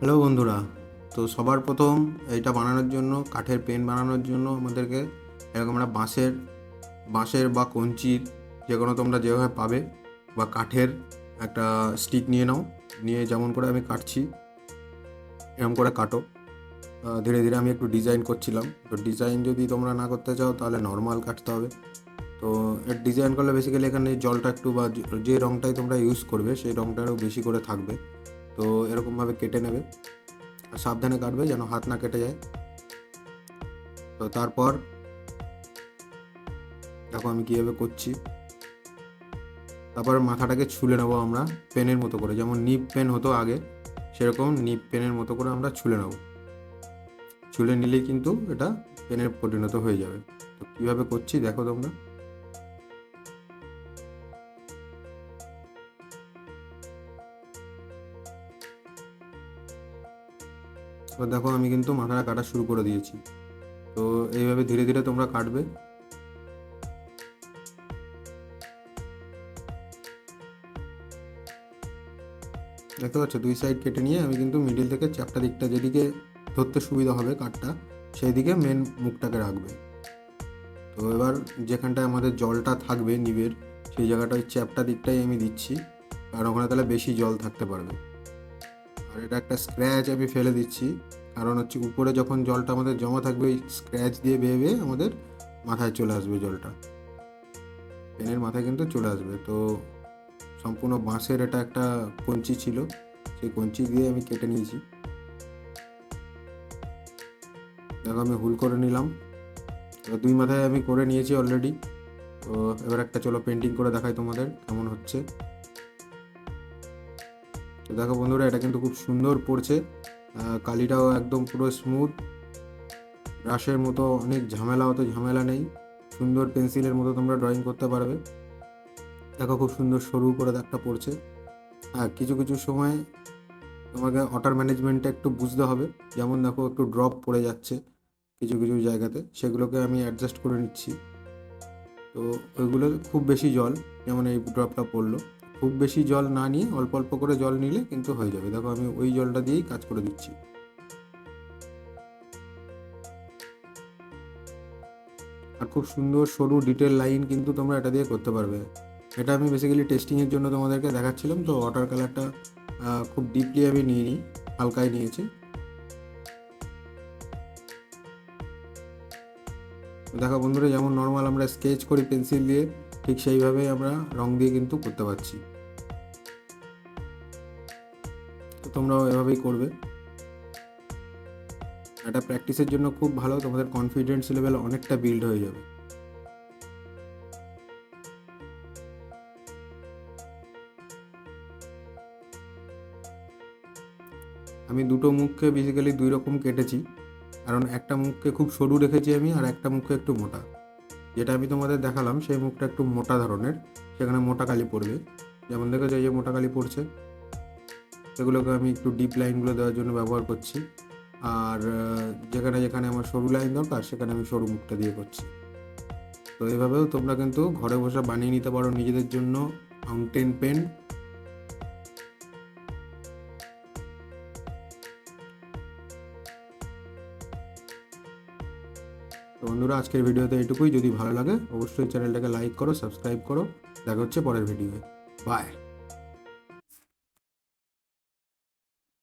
Hello বন্ধুরা, তো সবার প্রথম এইটা বানানোর জন্য, কাঠের পেন বানানোর জন্য আমাদেরকে এরকম একটা বাঁশের বাঁশের বা কঞ্চির যে কোনো তোমরা যেভাবে পাবে বা কাঠের একটা স্টিক নিয়ে নাও, নিয়ে যেমন করে আমি কাটছি, এরকম করে কাটো। ধীরে ধীরে আমি একটু ডিজাইন করছিলাম, তো ডিজাইন যদি তোমরা না করতে চাও তাহলে নর্মাল কাটতে হবে। তো এর ডিজাইন করলে বেসিক্যালি এখানে জলটা একটু বা যে রঙটাই তোমরা ইউজ করবে, সেই রঙটা আরও বেশি করে থাকবে। তো এরকমভাবে কেটে নেবে। আর সাবধানে কাটবে যেন হাত না কেটে যায়। তো তারপর দেখো আমি কীভাবে করছি। তারপর মাথাটাকে ছুলে নেব আমরা পেনের মতো করে। যেমন নিপ পেন হতো আগে, সেরকম নিপ পেনের মতো করে আমরা ছুলে নেব। ছুলে নিলেই কিন্তু এটা পেনের পরিণত হয়ে যাবে। তো কীভাবে করছি দেখো তোমরা। এবার দেখো আমি কিন্তু মাথাটা কাটা শুরু করে দিয়েছি। তো এইভাবে ধীরে ধীরে তোমরা কাটবে। দেখতে পাচ্ছ, দুই সাইড কেটে নিয়ে আমি কিন্তু মিডিল থেকে চ্যাপটা দিকটা যেদিকে ধরতে সুবিধা হবে কাঠটা সেই দিকে মেন মুখটাকে রাখবে। তো এবার যেখানটায় আমাদের জলটা থাকবে নিবের, সেই জায়গাটা ওই চ্যাপটা দিকটাই আমি দিচ্ছি, কারণ ওখানে তাহলে বেশি জল থাকতে পারবে। আর এটা একটা স্ক্র্যাচ আমি ফেলে দিচ্ছি। কারণ হচ্ছে উপরে যখন জলটা আমাদের জমা থাকবে স্ক্র্যাচ দিয়ে বেয়ে বেয়ে আমাদের মাথায় চলে আসবে জলটা। পেনের মাথায় কিন্তু চলে আসবে। তো সম্পূর্ণ বাঁশের এটা একটা কঞ্চি ছিল। সেই কঞ্চি দিয়ে আমি কেটে নিয়েছি। দেখো আমি হুল করে নিলাম। এবার দুই মাথায় আমি করে নিয়েছি অলরেডি তো এবার একটা চলো পেন্টিং করে দেখাই তোমাদের কেমন হচ্ছে। তো দেখো বন্ধুরা, এটা কিন্তু খুব সুন্দর পড়ছে। কালিটাও একদম পুরো স্মুথ ব্রাশের মতো অনেক ঝামেলা হতো ঝামেলা নেই। সুন্দর পেন্সিলের মতো তোমরা ড্রয়িং করতে পারবে। দেখো খুব সুন্দর সরু করে দাগটা পড়ছে। হ্যাঁ কিছু কিছু সময় তোমাকে ওয়াটার ম্যানেজমেন্টটা একটু বুঝতে হবে। যেমন দেখো, একটু ড্রপ পড়ে যাচ্ছে কিছু কিছু জায়গাতে। সেগুলোকে আমি অ্যাডজাস্ট করে নিচ্ছি। তো ওইগুলো খুব বেশি জল, যেমন এই ড্রপটা পড়ল। খুব বেশি জল না নিয়ে অল্প অল্প করে জল নিলে কিন্তু হয়ে যাবে। দেখো আমি ওই জলটা দিয়েই কাজ করে দিচ্ছি। আর খুব সুন্দর সরু ডিটেল লাইন কিন্তু তোমরা এটা দিয়ে করতে পারবে। এটা আমি বেসিক্যালি টেস্টিংয়ের জন্য তোমাদেরকে দেখাচ্ছিলাম। তো ওয়াটার কালারটা খুব ডিপলি আমি নিয়ে নিই হালকায় নিয়েছি। দেখো বন্ধুরা, যেমন নর্মাল আমরা স্কেচ করি পেন্সিল দিয়ে, ঠিক সেইভাবেই আমরা রং দিয়ে কিন্তু করতে পারছি। তো তোমরাও এভাবেই করবে। এটা প্র্যাকটিসের জন্য খুব ভালো, তোমাদের কনফিডেন্স লেভেল অনেকটা বিল্ড হয়ে যাবে। আমি দুটো মুখকে বেসিক্যালি দুই রকম কেটেছি। কারণ একটা মুখকে খুব সরু রেখেছি আমি আর একটা মুখকে একটু মোটা। যেটা আমি তোমাদের দেখালাম, সেই মুখটা একটু মোটা ধরনের, সেখানে মোটা কালি পড়বে। যেমন দেখো এই যে মোটা কালি পড়ছে। সেগুলোকে আমি একটু ডিপ লাইনগুলো দেওয়ার জন্য ব্যবহার করছি। আর যেখানে যেখানে আমার সরু লাইন দরকার, সেখানে আমি সরু মুখটা দিয়ে করছি। তো এইভাবেও তোমরা কিন্তু ঘরে বসে বানিয়ে নিতে পারো নিজেদের জন্য ফাউন্টেন পেন তো বন্ধুরা, আজকের ভিডিওতে এটুকুই যদি ভালো লাগে, অবশ্যই চ্যানেলটাকে লাইক করো, সাবস্ক্রাইব করো। দেখা হচ্ছে পরের ভিডিওয়ে বাই।